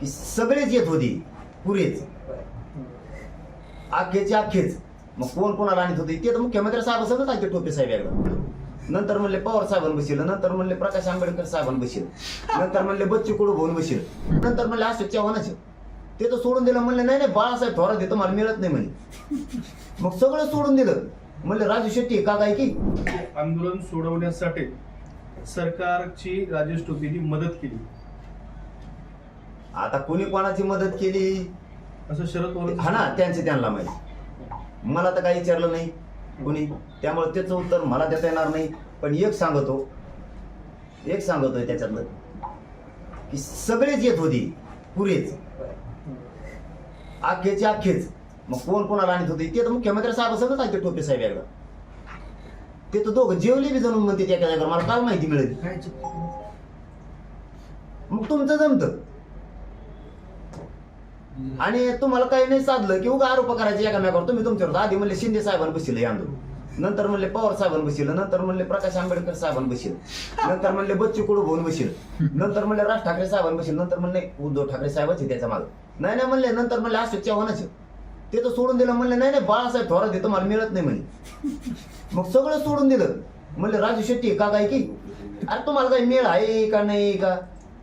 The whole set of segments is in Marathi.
की सगळेच येत होते. पुरेच. अख्खेचे अख्खेच मग कोण कोणाला आणत होते ते तर मुख्यमंत्री साहेब सगळं सांगते टोपे साहेब एकदा. नंतर म्हणले पवार साहेबांना बसेल नंतर म्हणले प्रकाश आंबेडकर साहेबांना बसेल नंतर म्हणले बच्चू कडू भाऊन बसेल नंतर म्हणले अशोक चव्हाणाचे. ते तर सोडून दिलं म्हणले नाही नाही बाळासाहेब थोरात देतो मला मिळत नाही म्हणे. मग सगळं सोडून दिलं. म्हणले राजू शेट्टी का काय की? आंदोलन सोडवण्यासाठी सरकारची राजेश टोपेंनी मदत केली. आता कोणी कोणाची मदत केली? असं शरद पवार हा ना त्यांचे त्यांना माहिती. मला तर काही विचारलं नाही कोणी. त्यामुळे त्याचं उत्तर मला देता येणार नाही. पण एक सांगतो एक सांगतोय त्याच्यातलं की सगळेच येत होते पुरेच. अख्खेचे अख्खेच मग कोण कोणाला आणत होते? ते तर मुख्यमंत्री साहेब सगळं सांगते टोपे साहेब एकदा. ते तर दोघं जेवले बी जणून म्हणते त्या जागेवर मला काय माहिती मिळेल. मग तुमचं जमतं. आणि तुम्हाला काही नाही साधलं की उगा आरोप करायचे एकामेकावर. तुम्ही तुमच्यावर आधी म्हणले शिंदे साहेबांना बसील हे आंदोलन. नंतर म्हणले पवार साहेबांना बसील नंतर म्हणले प्रकाश आंबेडकर साहेबांना बसील नंतर म्हणले बच्चू कुडू भाऊन बसील नंतर म्हणले राज ठाकरे साहेबांना बसील नंतर म्हणले उद्धव ठाकरे साहेबच त्याचा त्याच्यामागे नाही नाही म्हणले. नंतर म्हणले अशोक चव्हाणच ते तर सोडून दिलं. म्हणले नाही नाही बाळासाहेब थोरात येतो मला मिळत नाही म्हणे. मग सगळं सोडून दिलं. म्हणले राजू शेट्टी का काय की? अरे तुम्हाला काही मेळ आहे का नाही का?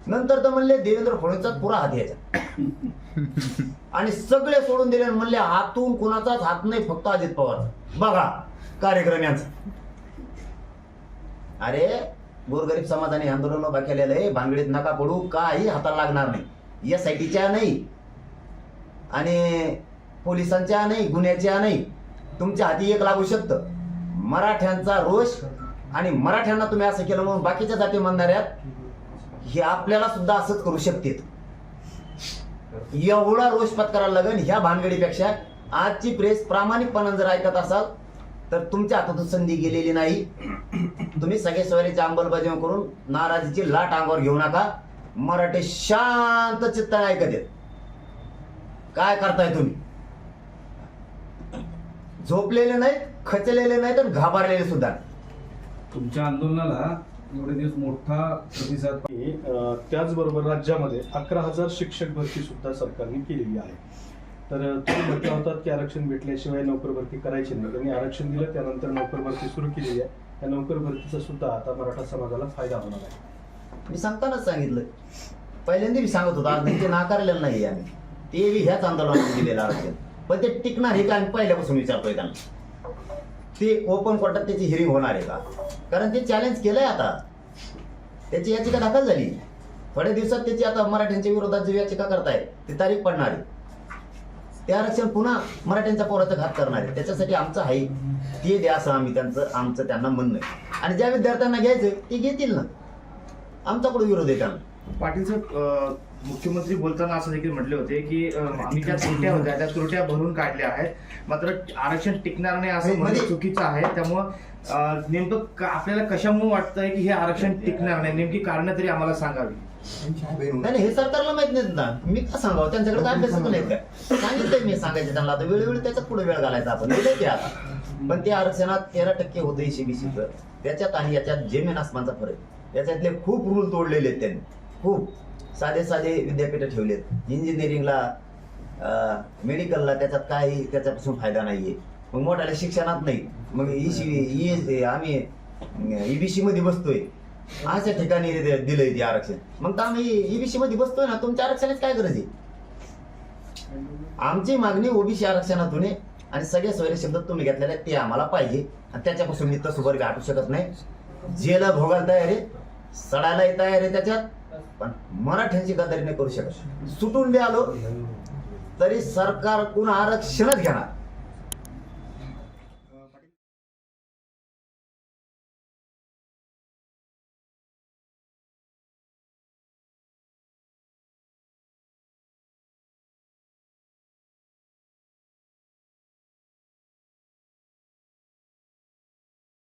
नंतर तर म्हणले देवेंद्र फडणवीसचा पुरा हात यायचा आणि सगळे सोडून दिले म्हणले हातून कुणाचाच हात नाही फक्त अजित पवारचा बघा कार्यक्रम यांचा. अरे गोरगरीब समाजाने आंदोलन उभा केलेलं आहे भानगडीत नका पडू काही हाताला लागणार नाही. एस आय टीच्या नाही. आणि पोलिसांच्या नाही गुन्ह्याच्या नाही. तुमच्या हाती एक लागू शकतं. मराठ्यांचा रोष आणि मराठ्यांना तुम्ही असं केलं म्हणून बाकीच्या जाती म्हणणाऱ्यात हे आपल्याला सुद्धा असंच करू शकते एवढा रोष पत्करायला लागेल ह्या भानगडीपेक्षा आजची प्रेस प्रामाणिकपणाने जर ऐकत असाल तर तुमच्या हातातून संधी गेलेली नाही. तुम्ही सगळे सोयरीची अंमलबजावणी करून नाराजीची लाट अंगावर घेऊ नका. मराठी शांत चित्ताने ऐकत आहेत काय करताय तुम्ही? झोपलेले नाहीत खचलेले नाहीत आणि घाबरलेले सुद्धा तुमच्या आंदोलनाला एवढे दिवस मोठा प्रतिसाद त्याचबरोबर राज्यामध्ये अकरा हजार शिक्षक भरती सुद्धा सरकारने केलेली आहे. तर तुम्ही म्हटलं होतात की आरक्षण भेटल्याशिवाय नोकर भरती करायची नाही. त्यांनी आरक्षण दिलं त्यानंतर नोकर भरती सुरू केलेली आहे. त्या नोकर भरतीचा सुद्धा आता मराठा समाजाला फायदा होणार आहे. मी सांगतानाच सांगितलं. पहिल्यांदा मी सांगत होतो आज ते नाकारलेलं नाही आम्ही. ते ह्याच आंदोलनात दिलेलं आरक्षण. पण ते टिकणार हे का आम्ही पहिल्यापासून विचारतोय त्यांना. ते ओपन कोर्टात त्याची हिरिंग होणार आहे का? कारण ते चॅलेंज केलंय आता. त्याची याचिका दाखल झाली. थोड्या दिवसात त्याची आता मराठ्यांच्या विरोधात जी याचिका करताय ती तारीख पडणार आहे. ते आरक्षण पुन्हा मराठ्यांच्या पोराचा घात करणार आहे. त्याच्यासाठी आमचं आहे ते द्या असं आम्ही त्यांचं आमचं त्यांना म्हणणं आहे. आणि ज्या विद्यार्थ्यांना घ्यायचं ते घेतील ना. आमचा कुठं विरोध आहे त्यांना? पाटील साहेब मुख्यमंत्री बोलताना असं देखील म्हटले होते की आम्ही ज्या त्रुट्या होत्या त्या त्रुट्या भरून काढल्या आहेत. मात्र आरक्षण टिकणार नाही असं म्हणणं मध्ये- चुकीचं आहे. त्यामुळं नेमकं आपल्याला कशामुळे वाटतंय की हे आरक्षण टिकणार नाही? नेमकी कारणं तरी आम्हाला सांगावी. नाही हे सरकारला माहीत नाहीत ना. मी का सांगावं? त्यांच्याकडे काय अभ्यास पण सांगितलंय मी सांगायचं त्यांना. आता वेळोवेळी त्याच्यात पुढे वेळ घालायचा आपण. ते आता पण त्या आरक्षणात तेरा टक्के होतं सीबीसीचं त्याच्यात आणि याच्यात जमीन आसमानचा फरक त्याच्यातले खूप रूल तोडलेले आहेत त्यांनी. खूप साधे साधे विद्यापीठ ठेवलेत. इंजिनिअरिंगला मेडिकलला त्याच्यात काही त्याच्यापासून फायदा नाहीये. मग मोठ्याल्या शिक्षणात नाही. मग ई आम्ही ईबीसी मध्ये बसतोय. अशा ठिकाणी दिलंय ते आरक्षण. मग तर आम्ही ईबीसी मध्ये बसतोय ना तुमच्या आरक्षणाची काय गरज आहे? आमची मागणी ओबीसी आरक्षणातून आहे. आणि सगळे सोयरे शब्द तुम्ही घेतलेले ते आम्हाला पाहिजे. आणि त्याच्यापासून मी तसं वर्ग हटू शकत नाही. जेला भोगायला तयार आहे सडायलाही तयार आहे त्याच्यात. पण मराठ्यांची गद्दारी नाही करू शकत. सुटून बी आलो तरी सरकार कुणा आरक्षणच घेणार?